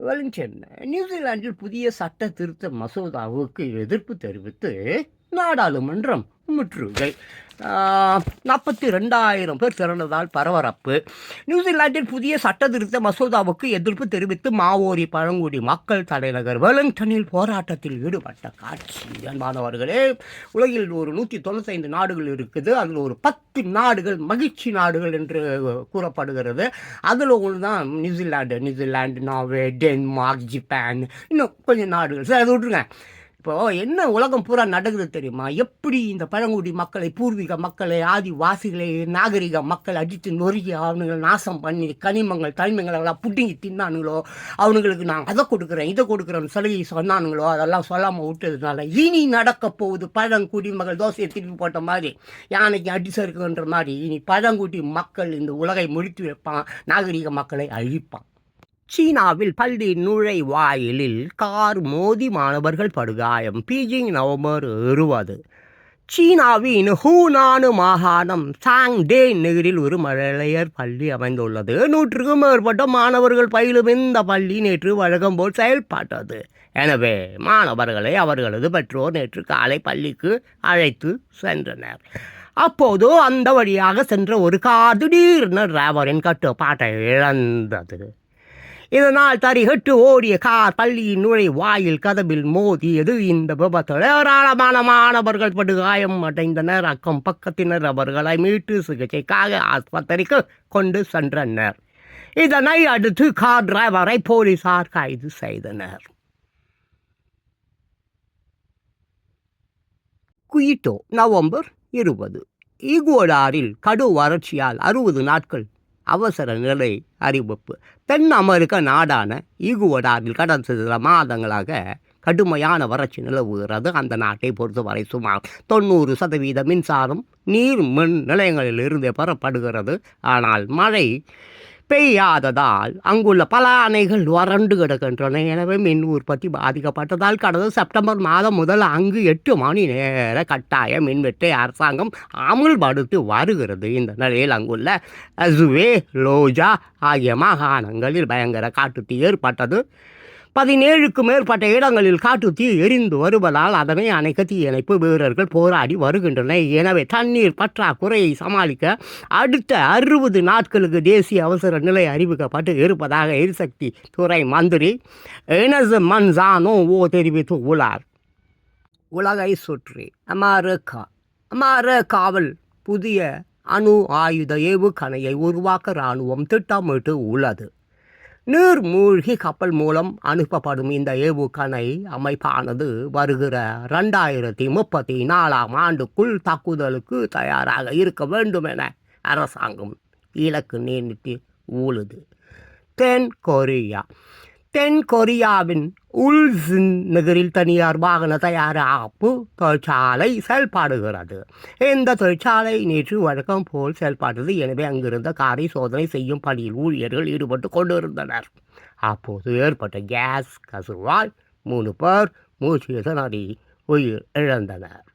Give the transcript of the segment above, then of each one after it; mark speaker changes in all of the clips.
Speaker 1: Wellington நியூசிலாந்தில் புதிய சட்ட திருத்த மசோதாவுக்கு எதிர்ப்பு தெரிவித்து நாடாளுமன்றம் முற்றுகை நாற்பத்தி ரெண்டாயிரம் பேர் திரண்டதால் பரபரப்பு. நியூசிலாந்தில் புதிய சட்ட திருத்த மசோதாவுக்கு எதிர்ப்பு தெரிவித்து மாவோரி பழங்குடி மக்கள் தலைநகர் வெலிங்டனில் போராட்டத்தில் ஈடுபட்ட காட்சி. அன்பானவர்களே உலகில் ஒரு நூற்றி தொண்ணூத்தைந்து நாடுகள் இருக்குது. அதில் ஒரு பத்து நாடுகள் மகிழ்ச்சி நாடுகள் என்று கூறப்படுகிறது. அதில் ஒன்று தான் New Zealand New Zealand Norway Denmark Japan. இன்னும் கொஞ்சம் நாடுகள். சரி அதை விட்டுருங்க. இப்போ என்ன உலகம் பூரா நடக்குது தெரியுமா? எப்படி இந்த பழங்குடி மக்களை பூர்வீக மக்களை ஆதிவாசிகளை நாகரிக மக்கள் அடித்து நொறுக்கி அவனுங்களை நாசம் பண்ணி கனிமங்கள் தனிமங்கள் எல்லாம் புட்டிங்கி தின்னானுங்களோ அவனுங்களுக்கு நான் அதை கொடுக்குறேன் இதை கொடுக்குறேன்னு சலுகை சொன்னானுங்களோ அதெல்லாம் சொல்லாமல் விட்டதுனால இனி நடக்க போகுது பழங்குடி மக்கள் தோசையை திருப்பி போட்ட மாதிரி யானைக்கு அடி சறுக்குன்ற மாதிரி. இனி பழங்குடி மக்கள் இந்த உலகை முடித்து வைப்பான் நாகரிக மக்களை அழிப்பான். சீனாவில் பள்ளி நுழைவாயிலில் கார் மோதி மாணவர்கள் படுகாயம். பீஜிங் நவம்பர் இருபது. சீனாவின் ஹூனானு மாகாணம் சாங்டே நகரில் ஒரு மழலையர் பள்ளி அமைந்துள்ளது. நூற்றுக்கும் மேற்பட்ட மாணவர்கள் பயிலும் இந்த பள்ளி நேற்று வழக்கம் போல் செயல்பட்டது. எனவே மாணவர்களை அவர்களது பெற்றோர் நேற்று காலை பள்ளிக்கு அழைத்து சென்றனர். அப்போது அந்த வழியாக சென்ற ஒரு கார் திடீர்னு டிராவரின் கட்டுப்பாட்டை இழந்தது. இதனால் தறிகட்டு ஓடிய கார் பள்ளியின் நுழை வாயில் கதவில் மோதியது. இந்த விபத்தில் ஏராளமான மாணவர்கள் படுகாயம் அடைந்தனர். அக்கம் பக்கத்தினர் அவர்களை மீட்டு சிகிச்சைக்காக ஆஸ்பத்திரிக்கு கொண்டு சென்றனர். இதனை அடுத்து கார் டிரைவரை போலீசார் கைது செய்தனர். குயிட்டோ நவம்பர் இருபது. ஈகுவடாரில் கடு வறட்சியால் அறுபது நாட்கள் அவசர நிலை அறிவிப்பு. தென் அமெரிக்க நாடான ஈகுவடாரில் கடந்த சில மாதங்களாக கடுமையான வறட்சி நிலவுகிறது. அந்த நாட்டை பொறுத்தவரை சுமார் தொண்ணூறு சதவீத மின்சாரம் நீர் மின் நிலையங்களிலிருந்தே பெறப்படுகிறது. ஆனால் மழை பெய்யாததால் அங்குள்ள பல அணைகள் வறண்டு கிடக்கின்றன. எனவே மின் உற்பத்தி பாதிக்கப்பட்டதால் கடந்த செப்டம்பர் மாதம் முதல் அங்கு எட்டு மணி நேர கட்டாய மின்வெட்டை அரசாங்கம் அமுல்படுத்தி வருகிறது. இந்த நிலையில் அங்குள்ள அசுவே லோஜா ஆகிய மாகாணங்களில் பயங்கர காட்டுத்தீ ஏற்பட்டது. பதினேழுக்கும் மேற்பட்ட இடங்களில் காட்டுத்தீ எரிந்து வருவதால் அதனை அணைக்க தீயணைப்பு வீரர்கள் போராடி வருகின்றனர். எனவே தண்ணீர் பற்றாக்குறையை சமாளிக்க அடுத்த அறுபது நாட்களுக்கு தேசிய அவசர நிலை அறிவிக்கப்பட்டு இருப்பதாக எரிசக்தி துறை மந்திரி எனசு மன்சானோ ஓ தெரிவித்துள்ளார். உலகை சுற்றி அமெரிக்கா அமெரிக்காவில் புதிய அணு ஆயுத ஏவுகணையை உருவாக்க இராணுவம் திட்டமிட்டு உள்ளது நீர்மூழ்கி கப்பல் மூலம் அனுப்பப்படும் இந்த ஏவுகணை அமைப்பானது வருகிற ரெண்டாயிரத்தி முப்பத்தி நாலாம் ஆண்டுக்குள் தாக்குதலுக்கு தயாராக இருக்க வேண்டும் என அரசாங்கம் இலக்கு நிர்ணயித்து ஊழுது தென் கொரியா தென் கொரியாவின் உல்சின் நகரில் தனியார் வாகன தயாரிப்பு தொழிற்சாலை செயல்பாடுகிறது. இந்த தொழிற்சாலை நேற்று வழக்கம் போல் செயல்பட்டது. எனவே அங்கிருந்த காரை சோதனை செய்யும் பணியில் ஊழியர்கள் ஈடுபட்டு கொண்டிருந்தனர். அப்போது ஏற்பட்ட கேஸ் கசுவால் மூணு பேர் மூச்சு திணறி உயிர் இழந்தனர்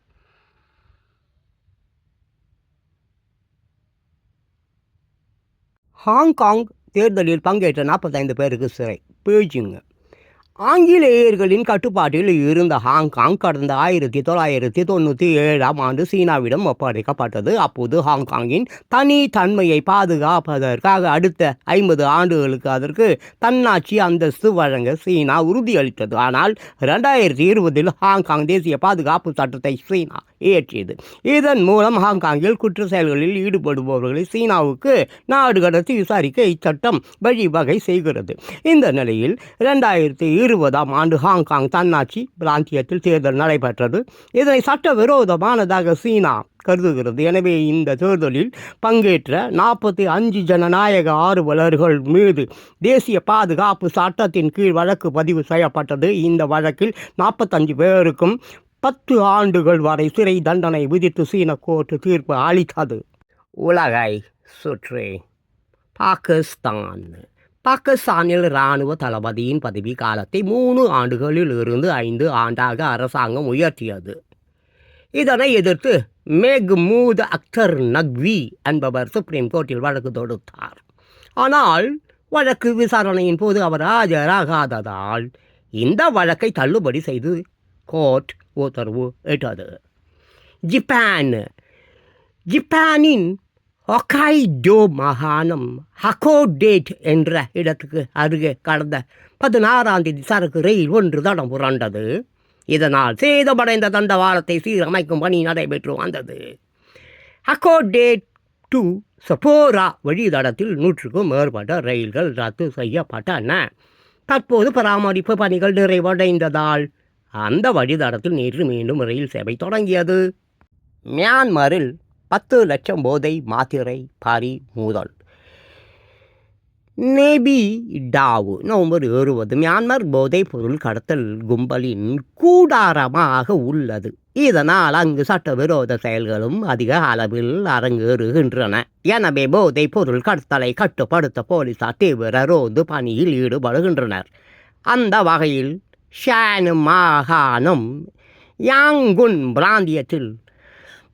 Speaker 1: ஹாங்காங் தேர்தலில் பங்கேற்ற நாற்பத்தைந்து பேருக்கு சிறை. பீஜிங்கு ஆங்கிலேயர்களின் கட்டுப்பாட்டில் இருந்த ஹாங்காங் கடந்த ஆயிரத்தி தொள்ளாயிரத்தி தொண்ணூற்றி ஏழாம் ஆண்டு சீனாவிடம் ஒப்படைக்கப்பட்டது. அப்போது ஹாங்காங்கின் தனித்தன்மையை பாதுகாப்பதற்காக அடுத்த ஐம்பது ஆண்டுகளுக்கு அதற்கு தன்னாட்சி அந்தஸ்து வழங்க சீனா உறுதியளித்தது. ஆனால் ரெண்டாயிரத்தி இருபதில் ஹாங்காங் தேசிய பாதுகாப்பு சட்டத்தை சீனா இயற்றியது இதன் மூலம் ஹாங்காங்கில் குற்ற செயல்களில் ஈடுபடுபவர்களை சீனாவுக்கு நாடு கடத்தி விசாரிக்க இச்சட்டம் வழிவகை செய்கிறது. இந்த நிலையில் இரண்டாயிரத்தி இருபதாம் ஆண்டு ஹாங்காங் தன்னாட்சி பிராந்தியத்தில் தேர்தல் நடைபெற்றது. இதனை சட்டவிரோதமானதாக சீனா கருதுகிறது. எனவே இந்த தேர்தலில் பங்கேற்ற நாற்பத்தி அஞ்சு ஜனநாயக ஆர்வலர்கள் மீது தேசிய பாதுகாப்பு சட்டத்தின் கீழ் வழக்கு பதிவு செய்யப்பட்டது. இந்த வழக்கில் நாற்பத்தஞ்சு பேருக்கும் பத்து ஆண்டுகள் வரை சிறை தண்டனை விதித்து சீன கோர்ட்டு தீர்ப்பு அளித்தது. உலகை சுற்றி பாகிஸ்தான். பாகிஸ்தானில் இராணுவ தளபதியின் பதவி காலத்தை மூணு ஆண்டுகளில் இருந்து ஐந்து ஆண்டாக அரசாங்கம் உயர்த்தியது. இதனை எதிர்த்து மெஹ்மூத் அக்தர் நக்வி என்பவர் சுப்ரீம் கோர்ட்டில் வழக்கு தொடுத்தார். ஆனால் வழக்கு விசாரணையின் போது அவர் ஆஜராகாததால் இந்த வழக்கை தள்ளுபடி செய்து கோர்ட் உத்தரவு எட்டாது ஜப்பான் ஜப்பானின் ஹொக்காய்டோ மாகாணம் ஹக்கோடேட் என்ற இடத்துக்கு அருகே கடந்த பதினாறாம் தேதி சரக்கு ரயில் ஒன்று தடம் புரண்டது இதனால் சேதமடைந்த தண்டவாளத்தை சீரமைக்கும் பணி நடைபெற்று வந்தது ஹக்கோடேட் டு சப்போரா வழித்தடத்தில் நூற்றுக்கும் மேற்பட்ட ரயில்கள் ரத்து செய்யப்பட்டன தற்போது பராமரிப்பு பணிகள் நிறைவடைந்ததால் அந்த வழித்தடத்தில் நேற்று மீண்டும் ரயில் சேவை தொடங்கியது. மியான்மரில் பத்து லட்சம் போதை மாத்திரை பாரி மூதல். நேபி டாவு நவம்பர் இருபது மியான்மர் போதைப் பொருள் கடத்தல் கும்பலின் கூடாரமாக உள்ளது. இதனால் அங்கு சட்டவிரோத செயல்களும் அதிக அளவில் அரங்கேறுகின்றன. எனவே போதைப் பொருள் கடத்தலை கட்டுப்படுத்த போலீசார் தீவிர ரோந்து பணியில் ஈடுபடுகின்றனர். அந்த வகையில் ஷான் மாகாணம் யாங்குன் பிராந்தியத்தில்.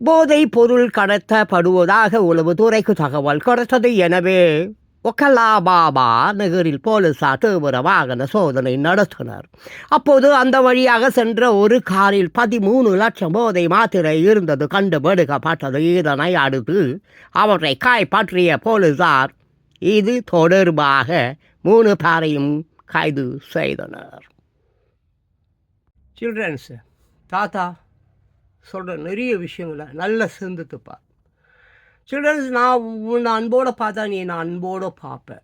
Speaker 1: போதைப் பொருள் கடத்தப்படுவதாக உளவுத்துறைக்கு தகவல் கிடைத்தது எனவே ஒக்கலாபாபா நகரில் போலீசார் தீவிர வாகன சோதனை நடத்தினர். அப்போது அந்த வழியாக சென்ற ஒரு காரில் பதிமூணு லட்சம் போதை மாத்திரை இருந்தது கண்டுபிடிக்கப்பட்டது இதனை அடுத்து அவற்றை காய்பற்றிய போலீசார் இது தொடர்பாக மூணு பேரையும் கைது செய்தனர். சில்ட்ரன்ஸ் தாத்தா சொல்கிற நிறைய விஷயங்களை நல்லா சிந்தித்துப்பார் சில்ட்ரன்ஸ் நான் உன்னை அன்போடு பார்த்தா நீ என்னை அன்போடு பார்ப்பேன்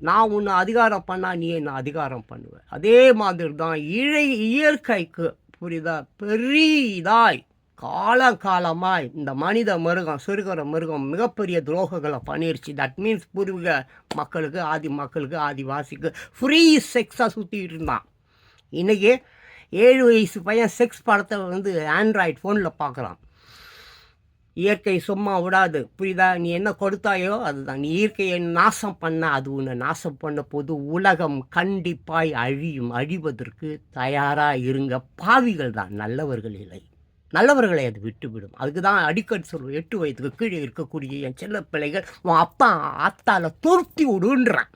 Speaker 1: நான் உன்னை அதிகாரம் பண்ணால் நீ என்னை அதிகாரம் பண்ணுவேன் அதே மாதிரி தான் இழை இயற்கைக்கு புரியுதா பெரிதாய் காலங்காலமாய் இந்த மனித மிருகம் சிறுகிற மிருகம் மிகப்பெரிய துரோகங்களை பண்ணிருச்சு. தட் மீன்ஸ் பூர்வீக மக்களுக்கு ஆதி மக்களுக்கு ஆதிவாசிக்கு ஃப்ரீ செக்ஸாக சுற்றிட்டு இருந்தான். இன்றைக்கி ஏழு வயசு பையன் செக்ஸ் படத்தை வந்து ஆண்ட்ராய்ட் ஃபோனில் பார்க்குறான். இயற்கை சும்மா விடாது. புரியுதா? நீ என்ன கொடுத்தாயோ அதுதான். நீ இயற்கையை நாசம் பண்ண அது உன்னை நாசம் பண்ண போது உலகம் கண்டிப்பாய் அழியும் அழிவதற்கு தயாராக இருங்க. பாவிகள் தான். நல்லவர்கள் இல்லை. நல்லவர்களை அது விட்டுவிடும். அதுக்கு தான் அடிக்கடி சொல்லுவோம் எட்டு வயதுக்கு கீழே இருக்கக்கூடிய என் செல்ல பிள்ளைகள் உன் அப்பா ஆத்தால துருத்தி விடுன்றான்.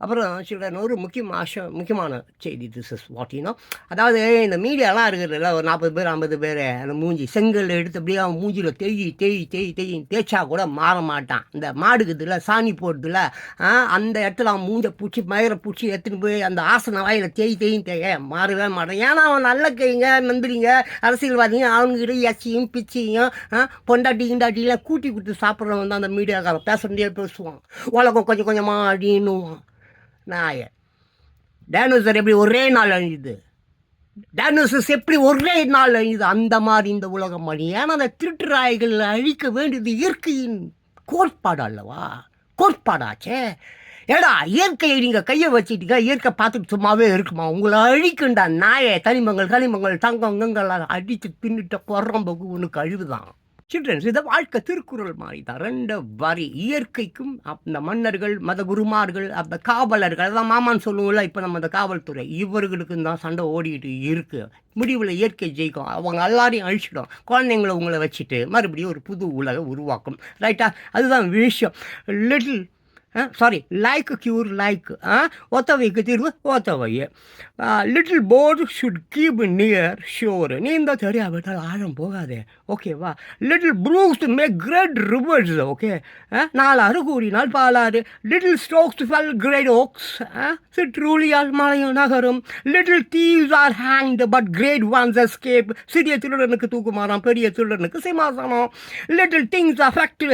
Speaker 1: அப்புறம் சில ஒரு முக்கியமான ஆஷ- முக்கியமான செய்தி திஸ் இஸ் வாட்டினோ அதாவது இந்த மீடியாலாம் இருக்கிறதுல ஒரு நாற்பது பேர் ஐம்பது பேர் அந்த மூஞ்சி செங்கல் எடுத்து அப்படியே அவன் மூஞ்சியில் தேய் தேய் தேய் தேய் தேய்ச்சா கூட மாற மாட்டான். இந்த மாடுக்குதுல சாணி போடுதுல அந்த இடத்துல அவன் மூஞ்ச பூச்சி மயிரை பூச்சி எடுத்துன்னு போய் அந்த ஆசன வாயில் தேய் தேயும் தேய மாறவே மாட்டான். ஏன்னா அவன் நல்ல கைங்க மந்திரிங்க அரசியல்வாதிங்க அவனுங்கிட்ட எச்சியும் பிச்சியும் பொண்டாட்டி கிண்டாட்டிலாம் கூட்டி கொடுத்து சாப்பிட்றவன் தான் அந்த மீடியாக்காரன். பேசுகிறதே பேசுவான். உலகம் கொஞ்சம் கொஞ்சமாக அடின்னுவான். நாய டேனோசர் எப்படி ஒரே நாள் அழிஞ்சுது? டேனோசஸ் எப்படி ஒரே நாள் அழியுது அந்த மாதிரி இந்த உலகம் அழி ஏன்னா அந்த திருட்டுராய்கள் அழிக்க வேண்டியது இயற்கையின் கோட்பாடு அல்லவா? கோட்பாடாச்சே. ஏடா இயற்கையை நீங்கள் கையை வச்சுட்டீங்க இயற்கை பார்த்துட்டு சும்மாவே இருக்குமா? உங்களை அழிக்குண்டா நாயை தனிமங்கள் களிமங்கள் தங்கம் கங்கெல்லாம் அடித்து தின்னுட்ட ஒன்று உனக்கு அழிவுதான். சில்ட்ரன்ஸ் இதை வாழ்க்கை திருக்குறள் மாதிரி தான். ரெண்டு வரி இயற்கைக்கும் அந்த மன்னர்கள் மத குருமார்கள் அந்த காவலர்கள் அதான் மாமான்னு சொல்லுவோம்ல இப்போ நம்ம அந்த காவல்துறை இவர்களுக்கும் தான் சண்டை ஓடிக்கிட்டு இருக்கு. முடிவில் இயற்கை ஜெயிக்கும். அவங்க எல்லாரையும் அழிச்சிடும். குழந்தைங்கள உங்களை வச்சுட்டு மறுபடியும் ஒரு புது உலகை உருவாக்கும். ரைட்டா அதுதான் விஷயம். Little sorry like cure like ஒத்தவைக்கு தீர்வு ஒத்தவையே. Little boat should keep near shore நீந்த தெரியாவிட்டால் ஆழம் போகாதே. ஓகேவா little brooks make great rivers okay நாலாறு கூறினால் Palar. Little strokes fell great oaks சிற்றூலியால் மலையும் நகரும். Little thieves are hanged but great ones escape சிறிய திருடனுக்கு தூக்குமாறாம் பெரிய திருடனுக்கு சிம்மாசனம். Little things affect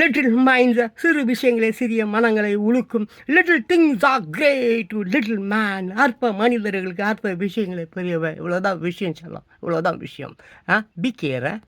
Speaker 1: little minds சிறு விஷயங்களை சிறிய மனங்களை உழுக்கும் little things are great little man அற்ப மனிதர்களுக்கு அற்ப விஷயங்களை பெரியவை இவ்வளோதான் விஷயம் சொல்லலாம் இவ்வளோதான் விஷயம். ஆ? பி கேர